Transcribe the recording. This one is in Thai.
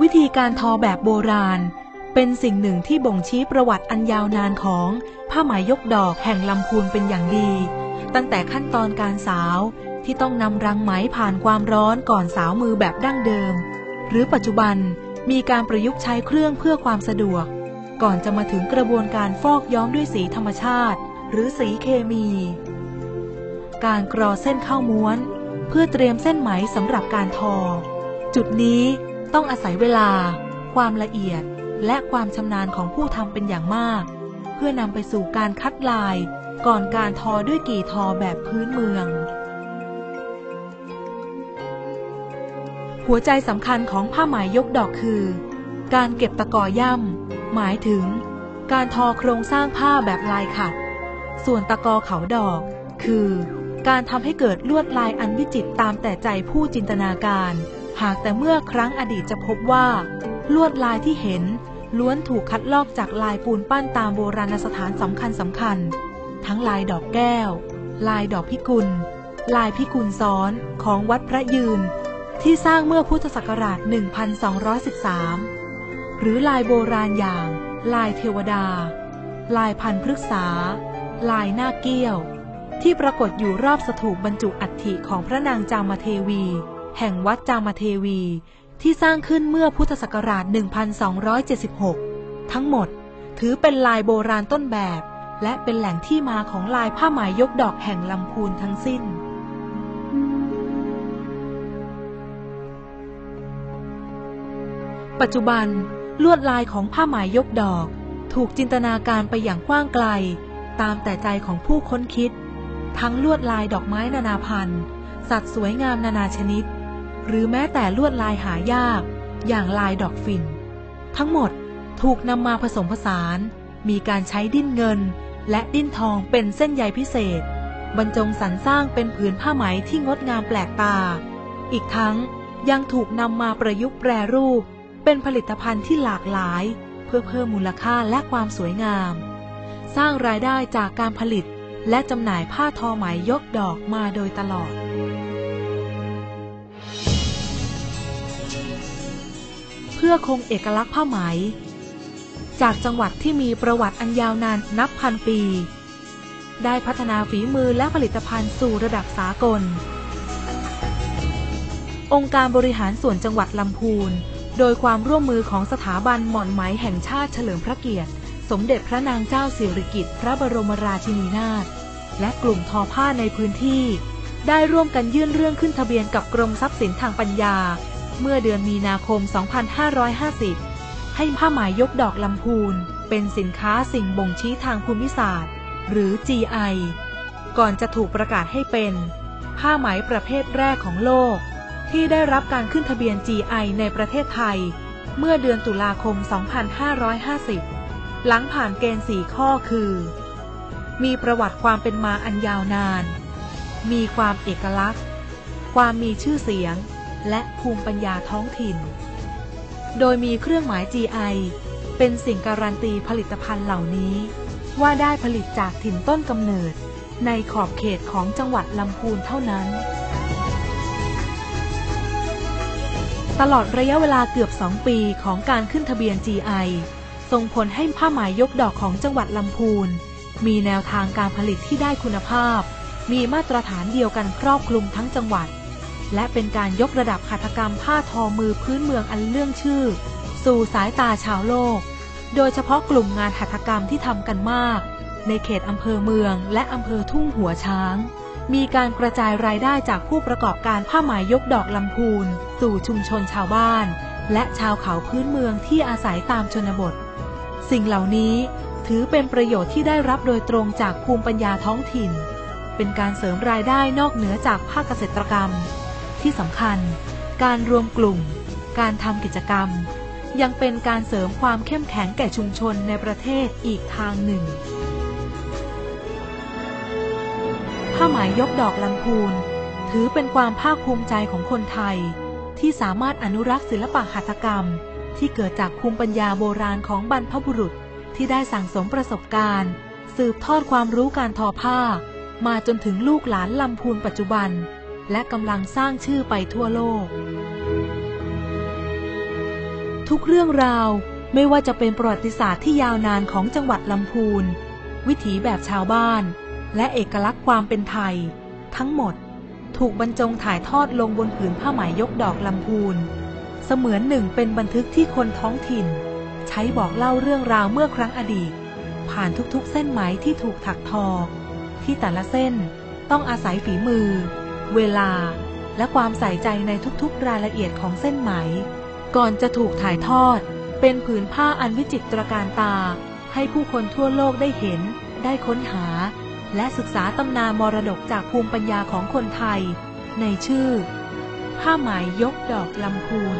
วิธีการทอแบบโบราณ เป็นสิ่งหนึ่งที่บ่งชี้ประวัติอันยาวนานของผ้าไหมยกดอกแห่งลำพูนเป็นอย่างดี ตั้งแต่ขั้นตอนการสาวที่ต้องนำรังไหมผ่านความร้อนก่อนสาวมือแบบดั้งเดิม หรือปัจจุบันมีการประยุกต์ใช้เครื่องเพื่อความสะดวก ก่อนจะมาถึงกระบวนการฟอกย้อมด้วยสีธรรมชาติ หรือสีเคมี การกรอเส้นข้าวม้วน เพื่อเตรียมเส้นไหมสำหรับการทอ จุดนี้ ต้องอาศัยเวลา ความละเอียด และความชำนาญของผู้ทำเป็นอย่างมาก เพื่อนำไปสู่การคัดลาย ก่อนการทอด้วยกี่ทอแบบพื้นเมือง หัวใจสำคัญของผ้าไหมยกดอกคือ การเก็บตะกอย่ำหมายถึง การทอโครงสร้างผ้าแบบลายขัด ส่วนตะกอเขาดอก คือ การทำให้เกิดลวดลายอันวิจิตรตามแต่ใจผู้จินตนาการ หากแต่เมื่อครั้งอดีตจะพบว่า ลวดลายที่เห็น ล้วนถูกคัดลอกจากลายปูนปั้นตามโบราณสถานสำคัญสำคัญ ทั้งลายดอกแก้ว ลายดอกพิกุล ลายพิกุลซ้อนของวัดพระยืน ที่สร้างเมื่อพุทธศักราช 1213 หรือลายโบราณอย่าง ลายเทวดา ลายพันพฤกษา ลายหน้าเกี้ยว ที่ปรากฏอยู่รอบสถูปบรรจุอัฐิของพระนางจามเทวี แห่งวัดจามเทวี ที่สร้างขึ้นเมื่อพุทธศักราช 1276 ทั้งหมดถือเป็นลายโบราณต้นแบบ และเป็นแหล่งที่มาของลายผ้าไหมยกดอกแห่งลำพูนทั้งสิ้น ปัจจุบันลวดลายของผ้าไหมยกดอก ถูกจินตนาการไปอย่างกว้างไกล ตามแต่ใจของผู้ค้นคิด ทั้งลวดลายดอกไม้นานาพันธุ์ สัตว์สวยงามนานาชนิด หรือแม้แต่ลวดลายหายาก อย่างลายดอกฝิ่น ทั้งหมดถูกนำมาผสมผสาน มีการใช้ดิ้นเงิน และดิ้นทองเป็นเส้นใยพิเศษ บรรจงสรรสร้างเป็นผืนผ้าไหมที่งดงามแปลกตา อีกทั้งยังถูกนำมาประยุกต์แปรรูป เป็นผลิตภัณฑ์ที่หลากหลาย เพื่อเพิ่มมูลค่าและความสวยงาม สร้างรายได้จากการผลิตและจำหน่ายผ้าทอไหมยกดอกมาโดยตลอด พื่อคงเอกลักษณ์ผ้าไหม จากจังหวัดที่มีประวัติอันยาวนานนับพันปี ได้พัฒนาฝีมือและผลิตภัณฑ์สู่ระดับสากล องค์การบริหารส่วนจังหวัดลำพูน โดยความร่วมมือของสถาบันหม่อนไหมแห่งชาติเฉลิมพระเกียรติ สมเด็จพระนางเจ้าสิริกิติ์พระบรมราชินีนาถและกลุ่มทอผ้าในพื้นที่ ได้ร่วมกันยื่นเรื่องขึ้นทะเบียนกับกรมทรัพย์สินทางปัญญา เมื่อเดือนมีนาคม 2550 ให้ผ้าไหมยกดอกลำพูน เป็นสินค้าสิ่งบ่งชี้ทางภูมิศาสตร์ หรือ GI ก่อนจะถูกประกาศให้เป็น ผ้าไหมประเภทแรกของโลก ที่ได้รับการขึ้นทะเบียน GI ในประเทศไทย เมื่อเดือนตุลาคม 2550 หลังผ่านเกณฑ์ 4 ข้อคือ มีประวัติความเป็นมาอันยาวนาน มีความเอกลักษณ์ ความมีชื่อเสียง และภูมิปัญญาท้องถิ่น โดยมีเครื่องหมาย GI เป็นสิ่งการันตีผลิตภัณฑ์เหล่านี้ ว่าได้ผลิตจากถิ่นต้นกำเนิด ในขอบเขตของจังหวัดลำพูนเท่านั้น ตลอดระยะเวลาเกือบ 2 ปีของการขึ้นทะเบียน GI ส่งผลให้ผ้าไหมยกดอกของจังหวัดลำพูน มีแนวทางการผลิตที่ได้คุณภาพ มีมาตรฐานเดียวกันครอบคลุมทั้งจังหวัด และเป็นการยกระดับหัตถกรรมผ้าทอมือพื้นเมืองอันเลื่องชื่อ สู่สายตาชาวโลก โดยเฉพาะกลุ่มงานหัตถกรรมที่ทำกันมาก ในเขตอำเภอเมืองและอำเภอทุ่งหัวช้าง มีการกระจายรายได้จากผู้ประกอบการผ้าไหมยยกดอกลำพูน สู่ชุมชนชาวบ้าน และชาวเขาพื้นเมืองที่อาศัยตามชนบท สิ่งเหล่านี้ถือเป็นประโยชน์ที่ได้รับโดยตรงจากภูมิปัญญาท้องถิ่น เป็นการเสริมรายได้นอกเหนือจากภาคเกษตรกรรม ที่สำคัญ การรวมกลุ่ม การทำกิจกรรม ยังเป็นการเสริมความเข้มแข็งแก่ชุมชนในประเทศอีกทางหนึ่ง ผ้าไหมยกดอกลำพูน ถือเป็นความภาคภูมิใจของคนไทย ที่สามารถอนุรักษ์ศิลปะหัตถกรรม ที่เกิดจากภูมิปัญญาโบราณของบรรพบุรุษที่ได้สั่งสมประสบการณ์ สืบทอดความรู้การทอผ้า มาจนถึงลูกหลานลำพูนปัจจุบัน และกำลังสร้างชื่อไปทั่วโลก ทุกเรื่องราวไม่ว่าจะเป็นประวัติศาสตร์ที่ยาวนานของจังหวัดลำพูน วิถีแบบชาวบ้าน และเอกลักษณ์ความเป็นไทย ทั้งหมดถูกบรรจงถ่ายทอดลงบนผืนผ้าไหมยกดอกลำพูน เสมือนหนึ่งเป็นบันทึกที่คนท้องถิ่น ใช้บอกเล่าเรื่องราวเมื่อครั้งอดีต ผ่านทุกๆเส้นไหมที่ถูกถักทอ ที่แต่ละเส้นต้องอาศัยฝีมือ เวลา และความใส่ใจในทุกๆรายละเอียดของเส้นไหม ก่อนจะถูกถ่ายทอด เป็นผืนผ้าอันวิจิตรการตา ให้ผู้คนทั่วโลกได้เห็น ได้ค้นหา และศึกษาตำนานมรดกจากภูมิปัญญาของคนไทย ในชื่อ ผ้าไหมยกดอกลำพูน